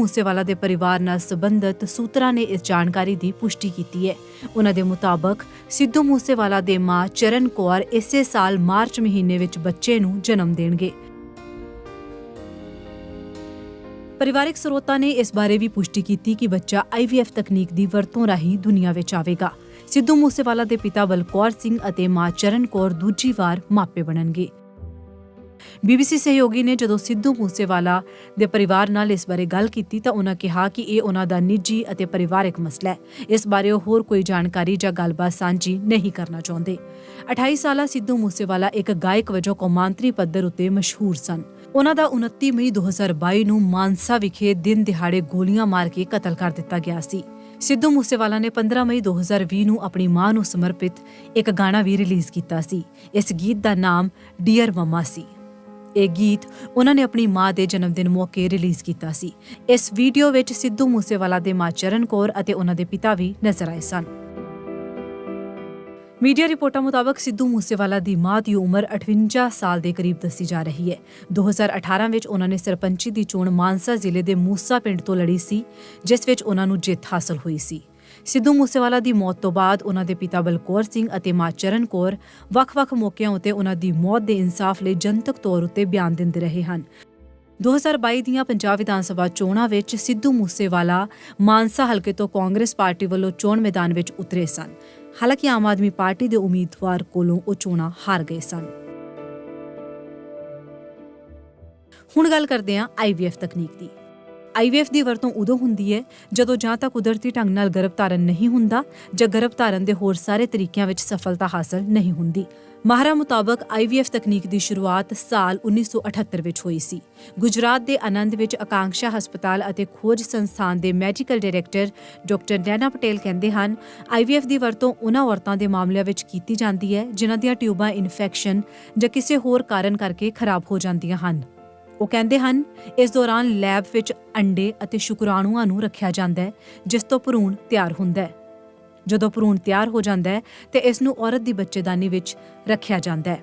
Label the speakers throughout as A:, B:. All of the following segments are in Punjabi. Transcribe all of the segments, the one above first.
A: ਮੂਸੇਵਾਲਾ ਦੇ ਪਰਿਵਾਰ ਨਾਲ ਸੰਬੰਧਿਤ ਸੂਤਰਾਂ ਨੇ ਇਸ ਜਾਣਕਾਰੀ ਦੀ ਪੁਸ਼ਟੀ ਕੀਤੀ ਹੈ। ਉਹਨਾਂ ਦੇ ਮੁਤਾਬਕ, ਸਿੱਧੂ ਮੂਸੇਵਾਲਾ ਦੇ ਮਾਂ ਚਰਨ ਕੌਰ ਇਸੇ ਸਾਲ ਮਾਰਚ ਮਹੀਨੇ ਵਿੱਚ ਬੱਚੇ ਨੂੰ ਜਨਮ ਦੇਣਗੇ। ਪਰਿਵਾਰਕ ਸਰੋਤਾਂ ਨੇ ਇਸ ਬਾਰੇ ਵੀ ਪੁਸ਼ਟੀ ਕੀਤੀ ਕਿ ਬੱਚਾ IVF ਤਕਨੀਕ ਦੀ ਵਰਤੋਂ ਰਾਹੀਂ ਦੁਨੀਆ ਵਿੱਚ ਆਵੇਗਾ। ਸਿੱਧੂ ਮੂਸੇਵਾਲਾ ਦੇ ਪਿਤਾ ਬਲਕੌਰ ਸਿੰਘ ਅਤੇ ਮਾਂ ਚਰਨ ਕੌਰ ਦੂਜੀ ਵਾਰ ਮਾਪੇ ਬਣਨਗੇ। ਬੀਬੀਸੀ ਸਹਿਯੋਗੀ ਨੇ ਜਦੋਂ ਸਿੱਧੂ ਮੂਸੇਵਾਲਾ ਦੇ ਪਰਿਵਾਰ ਨਾਲ ਇਸ ਬਾਰੇ ਗੱਲ ਕੀਤੀ ਤਾਂ ਉਹਨਾਂ ਕਿਹਾ ਕਿ ਇਹ ਉਹਨਾਂ ਦਾ ਨਿੱਜੀ ਅਤੇ ਪਰਿਵਾਰਕ ਮਸਲਾ ਹੈ। ਇਸ ਬਾਰੇ ਉਹ ਹੋਰ ਕੋਈ ਜਾਣਕਾਰੀ ਜਾਂ ਗੱਲਬਾਤ ਸਾਂਝੀ ਨਹੀਂ ਕਰਨਾ ਚਾਹੁੰਦੇ। 28 ਸਾਲਾ ਸਿੱਧੂ ਮੂਸੇਵਾਲਾ ਇੱਕ ਗਾਇਕ ਵਜੋਂ ਕੌਮਾਂਤਰੀ ਪੱਧਰ ਉੱਤੇ ਮਸ਼ਹੂਰ ਸਨ। ਉਹਨਾਂ ਦਾ 29 ਮਈ 2022 ਨੂੰ ਮਾਨਸਾ ਵਿਖੇ ਦਿਨ ਦਿਹਾੜੇ ਗੋਲੀਆਂ ਮਾਰ ਕੇ ਕਤਲ ਕਰ ਦਿੱਤਾ ਗਿਆ ਸੀ। ਸਿੱਧੂ ਮੂਸੇਵਾਲਾ ਨੇ 15 ਮਈ 2020 ਨੂੰ ਆਪਣੀ ਮਾਂ ਨੂੰ ਸਮਰਪਿਤ ਇੱਕ ਗਾਣਾ ਵੀ ਰਿਲੀਜ਼ ਕੀਤਾ ਸੀ। ਇਸ ਗੀਤ ਦਾ ਨਾਮ ਡੀਅਰ ਮਮਾ ਸੀ। ਇਹ ਗੀਤ ਉਹਨਾਂ ਨੇ ਆਪਣੀ ਮਾਂ ਦੇ ਜਨਮ ਦਿਨ ਮੌਕੇ ਰਿਲੀਜ਼ ਕੀਤਾ ਸੀ। ਇਸ ਵੀਡੀਓ ਵਿੱਚ ਸਿੱਧੂ ਮੂਸੇਵਾਲਾ ਦੇ ਮਾਂ ਚਰਨ ਕੌਰ ਅਤੇ ਉਹਨਾਂ ਦੇ ਪਿਤਾ ਵੀ ਨਜ਼ਰ ਆਏ ਸਨ। ਮੀਡੀਆ ਰਿਪੋਰਟਾਂ ਮੁਤਾਬਕ ਸਿੱਧੂ ਮੂਸੇਵਾਲਾ ਦੀ ਮਾਂ ਦੀ ਉਮਰ 58 ਸਾਲ ਦੇ ਕਰੀਬ ਦੱਸੀ ਜਾ ਰਹੀ ਹੈ। 2018 ਵਿੱਚ ਉਹਨਾਂ ਨੇ ਸਰਪੰਚੀ ਦੀ ਚੋਣ ਮਾਨਸਾ ਜ਼ਿਲ੍ਹੇ ਦੇ ਮੂਸਾ ਪਿੰਡ ਤੋਂ ਲੜੀ ਸੀ, ਜਿਸ ਵਿੱਚ ਉਹਨਾਂ ਨੂੰ ਜਿੱਤ ਹਾਸਲ ਹੋਈ ਸੀ। ਸਿੱਧੂ ਮੂਸੇਵਾਲਾ ਦੀ ਮੌਤ ਤੋਂ ਬਾਅਦ ਉਹਨਾਂ ਦੇ ਪਿਤਾ ਬਲਕੌਰ ਸਿੰਘ ਅਤੇ ਮਾਂ ਚਰਨ ਕੌਰ ਵੱਖ-ਵੱਖ ਮੌਕਿਆਂ ਉੱਤੇ ਉਹਨਾਂ ਦੀ ਮੌਤ ਦੇ ਇਨਸਾਫ ਲਈ ਜਨਤਕ ਤੌਰ ਉੱਤੇ ਬਿਆਨ ਦਿੰਦੇ ਰਹੇ ਹਨ। 2022 ਦੀਆਂ ਪੰਜਾਬ ਵਿਧਾਨ ਸਭਾ ਚੋਣਾਂ ਵਿੱਚ ਸਿੱਧੂ ਮੂਸੇਵਾਲਾ ਮਾਨਸਾ ਹਲਕੇ ਤੋਂ ਕਾਂਗਰਸ ਪਾਰਟੀ ਵੱਲੋਂ ਚੋਣ ਮੈਦਾਨ ਵਿੱਚ ਉਤਰੇ ਸਨ। ਹਾਲਾਂਕਿ ਆਮ ਆਦਮੀ ਪਾਰਟੀ ਦੇ ਉਮੀਦਵਾਰ ਕੋਲੋਂ ਉਹ ਚੋਣਾਂ ਹਾਰ ਗਏ ਸਨ। ਹੁਣ ਗੱਲ ਕਰਦੇ ਹਾਂ IVF ਤਕਨੀਕ ਦੀ। IVF ਦੀ ਵਰਤੋਂ ਉਦੋਂ ਹੁੰਦੀ ਹੈ ਜਦੋਂ ਜਾਂ ਤਾਂ ਕੁਦਰਤੀ ਢੰਗ ਨਾਲ ਗਰਭ ਧਾਰਨ ਨਹੀਂ ਹੁੰਦਾ ਜਾਂ ਗਰਭ ਧਾਰਨ ਦੇ ਹੋਰ ਸਾਰੇ ਤਰੀਕਿਆਂ ਵਿੱਚ ਸਫਲਤਾ ਹਾਸਲ ਨਹੀਂ ਹੁੰਦੀ। ਮਾਹਰਾਂ ਮੁਤਾਬਕ IVF ਤਕਨੀਕ ਦੀ ਸ਼ੁਰੂਆਤ ਸਾਲ 1978 ਵਿੱਚ ਹੋਈ ਸੀ। ਗੁਜਰਾਤ ਦੇ ਆਨੰਦ ਵਿੱਚ ਆਕਾਂਕਸ਼ਾ ਹਸਪਤਾਲ ਅਤੇ ਖੋਜ ਸੰਸਥਾਨ ਦੇ medical director doctor Naina Patel ਕਹਿੰਦੇ ਹਨ IVF ਦੀ ਵਰਤੋਂ ਉਹਨਾਂ ਔਰਤਾਂ ਦੇ ਮਾਮਲਿਆਂ ਵਿੱਚ ਕੀਤੀ ਜਾਂਦੀ ਹੈ ਜਿਨ੍ਹਾਂ ਦੀਆਂ ਟਿਊਬਾਂ ਇਨਫੈਕਸ਼ਨ ਜਾਂ ਕਿਸੇ ਹੋਰ ਕਾਰਨ ਕਰਕੇ ਖਰਾਬ ਹੋ ਜਾਂਦੀਆਂ ਹਨ। ਉਹ ਕਹਿੰਦੇ ਹਨ, ਇਸ ਦੌਰਾਨ ਲੈਬ ਵਿੱਚ ਅੰਡੇ ਅਤੇ ਸ਼ੁਕਰਾਣੂਆਂ ਨੂੰ ਰੱਖਿਆ ਜਾਂਦਾ ਹੈ, ਜਿਸ ਤੋਂ ਭਰੂਣ ਤਿਆਰ ਹੁੰਦਾ ਹੈ। ਜਦੋਂ ਭਰੂਣ ਤਿਆਰ ਹੋ ਜਾਂਦਾ ਹੈ, ਤੇ ਇਸ ਨੂੰ ਔਰਤ ਦੀ ਬੱਚੇਦਾਨੀ ਵਿੱਚ ਰੱਖਿਆ ਜਾਂਦਾ ਹੈ।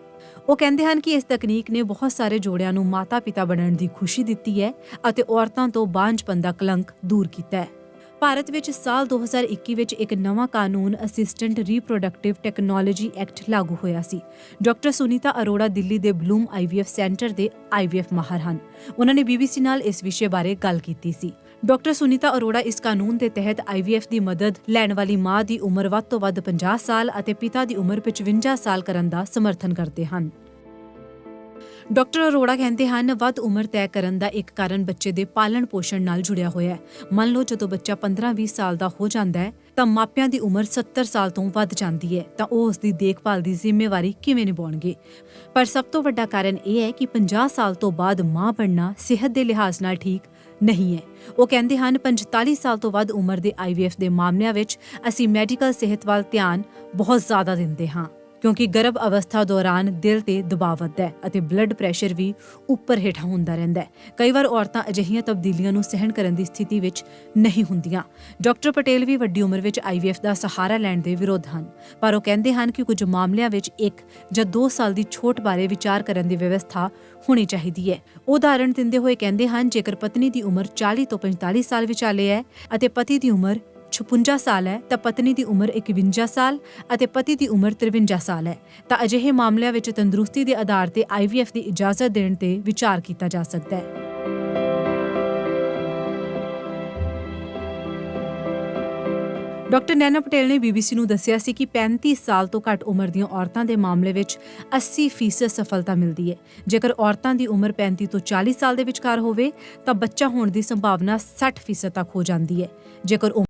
A: ਉਹ ਕਹਿੰਦੇ ਹਨ ਕਿ ਇਸ ਤਕਨੀਕ ਨੇ ਬਹੁਤ ਸਾਰੇ ਜੋੜਿਆਂ ਨੂੰ ਮਾਤਾ-ਪਿਤਾ ਬਣਨ ਦੀ ਖੁਸ਼ੀ ਦਿੱਤੀ ਹੈ ਅਤੇ ਔਰਤਾਂ ਤੋਂ ਬਾਂਝਪਨ ਦਾ ਕਲੰਕ ਦੂਰ ਕੀਤਾ ਹੈ। ਭਾਰਤ ਵਿੱਚ ਸਾਲ 2021 ਵਿੱਚ ਇੱਕ ਨਵਾਂ ਕਾਨੂੰਨ ਅਸਿਸਟੈਂਟ ਰੀਪਰੋਡਕਟਿਵ ਟੈਕਨੋਲੋਜੀ ਐਕਟ ਲਾਗੂ ਹੋਇਆ ਸੀ। ਡਾਕਟਰ ਸੁਨੀਤਾ ਅਰੋੜਾ ਦਿੱਲੀ ਦੇ ਬਲੂਮ ਆਈਵੀਐਫ ਸੈਂਟਰ ਦੇ ਆਈਵੀਐਫ ਮਾਹਰ ਹਨ। ਉਹਨਾਂ ਨੇ ਬੀਬੀਸੀ ਨਾਲ ਇਸ ਵਿਸ਼ੇ ਬਾਰੇ ਗੱਲ ਕੀਤੀ ਸੀ। ਡਾਕਟਰ ਸੁਨੀਤਾ ਅਰੋੜਾ ਇਸ ਕਾਨੂੰਨ ਦੇ ਤਹਿਤ ਆਈਵੀਐਫ ਦੀ ਮਦਦ ਲੈਣ ਵਾਲੀ ਮਾਂ ਦੀ ਉਮਰ ਵੱਧ ਤੋਂ ਵੱਧ 50 ਸਾਲ ਅਤੇ ਪਿਤਾ ਦੀ ਉਮਰ 55 ਸਾਲ ਕਰਨ ਦਾ ਸਮਰਥਨ ਕਰਦੇ ਹਨ। ਡਾਕਟਰ ਅਰੋੜਾ ਕਹਿੰਦੇ ਹਨ, ਵੱਧ ਉਮਰ ਤੈਅ ਕਰਨ ਦਾ ਇੱਕ ਕਾਰਨ ਬੱਚੇ ਦੇ ਪਾਲਣ ਪੋਸ਼ਣ ਨਾਲ ਜੁੜਿਆ ਹੋਇਆ ਹੈ। ਮੰਨ ਲਓ ਜਦੋਂ ਬੱਚਾ 15-20 ਸਾਲ ਦਾ ਹੋ ਜਾਂਦਾ ਹੈ, ਤਾਂ ਮਾਪਿਆਂ ਦੀ ਉਮਰ 70 ਸਾਲ ਤੋਂ ਵੱਧ ਜਾਂਦੀ ਹੈ, ਤਾਂ ਉਹ ਉਸ ਦੀ ਦੇਖਭਾਲ ਦੀ ਜ਼ਿੰਮੇਵਾਰੀ ਕਿਵੇਂ ਨਿਭਾਉਣਗੇ? ਪਰ ਸਭ ਤੋਂ ਵੱਡਾ ਕਾਰਨ ਇਹ ਹੈ ਕਿ 50 ਸਾਲ ਤੋਂ ਬਾਅਦ ਮਾਂ ਬਣਨਾ ਸਿਹਤ ਦੇ ਲਿਹਾਜ਼ ਨਾਲ ਠੀਕ ਨਹੀਂ ਹੈ। ਉਹ ਕਹਿੰਦੇ ਹਨ 45 ਸਾਲ ਤੋਂ ਵੱਧ ਉਮਰ ਦੇ IVF ਦੇ ਮਾਮਲਿਆਂ ਵਿੱਚ ਅਸੀਂ ਮੈਡੀਕਲ ਸਿਹਤ ਵੱਲ ਧਿਆਨ ਬਹੁਤ ਜ਼ਿਆਦਾ ਦਿੰਦੇ ਹਾਂ। ਕਿਉਂਕਿ ਗਰਭ ਅਵਸਥਾ ਦੌਰਾਨ ਦਿਲ ਤੇ ਦਬਾਅ ਵੱਧਦਾ ਹੈ ਅਤੇ ਬਲੱਡ ਪ੍ਰੈਸ਼ਰ ਵੀ ਉੱਪਰ ਹੇਠਾਂ ਹੁੰਦਾ ਰਹਿੰਦਾ ਹੈ। ਕਈ ਵਾਰ ਔਰਤਾਂ ਅਜਿਹੀਆਂ ਤਬਦੀਲੀਆਂ ਨੂੰ ਸਹਿਣ ਕਰਨ ਦੀ ਸਥਿਤੀ ਵਿੱਚ ਨਹੀਂ ਹੁੰਦੀਆਂ। ਡਾਕਟਰ ਪਟੇਲ ਵੀ ਵੱਡੀ ਉਮਰ ਵਿੱਚ IVF ਦਾ ਸਹਾਰਾ ਲੈਣ ਦੇ ਵਿਰੋਧ ਹਨ। ਪਰ ਉਹ ਕਹਿੰਦੇ ਹਨ ਕਿ ਕੁਝ ਮਾਮਲਿਆਂ ਵਿੱਚ ਇੱਕ ਜਾਂ 2 ਸਾਲ ਦੀ ਛੋਟ ਬਾਰੇ ਵਿਚਾਰ ਕਰਨ ਦੀ ਵਿਵਸਥਾ ਹੋਣੀ ਚਾਹੀਦੀ ਹੈ। ਉਦਾਹਰਣ ਦਿੰਦੇ ਹੋਏ ਕਹਿੰਦੇ ਹਨ, ਜੇਕਰ ਪਤਨੀ ਦੀ ਉਮਰ 40 ਤੋਂ 45 ਸਾਲ ਵਿਚਾਲੇ ਹੈ ਅਤੇ ਪਤੀ ਦੀ ਉਮਰ 56 ਸਾਲ ਹੈ, ਤਾਂ ਪਤਨੀ ਦੀ ਉਮਰ 51 ਸਾਲ ਅਤੇ ਪਤੀ ਦੀ ਉਮਰ 53 ਸਾਲ ਹੈ। ਤਾਂ ਅਜਿਹੇ ਮਾਮਲਿਆਂ ਵਿੱਚ ਤੰਦਰੁਸਤੀ ਦੇ ਆਧਾਰ ਤੇ IVF ਦੀ ਇਜਾਜ਼ਤ ਦੇਣ ਤੇ ਵਿਚਾਰ ਕੀਤਾ ਜਾ ਸਕਦਾ ਹੈ। ਡਾਕਟਰ ਨੈਨਾ ਪਟੇਲ ਨੇ ਬੀਬੀਸੀ ਨੂੰ ਦੱਸਿਆ ਸੀ ਕਿ 35 ਸਾਲ ਤੋਂ ਘੱਟ ਉਮਰ ਦੀਆਂ ਔਰਤਾਂ ਦੇ ਮਾਮਲੇ ਵਿੱਚ 80% ਸਫਲਤਾ ਮਿਲਦੀ ਹੈ। ਜੇਕਰ ਔਰਤਾਂ ਦੀ ਉਮਰ 35 ਤੋਂ 40 ਸਾਲ ਦੇ ਵਿਚਕਾਰ ਹੋਵੇ, ਤਾਂ ਬੱਚਾ ਹੋਣ ਦੀ ਸੰਭਾਵਨਾ 60% ਤੱਕ ਹੋ ਜਾਂਦੀ ਹੈ। ਜੇਕਰ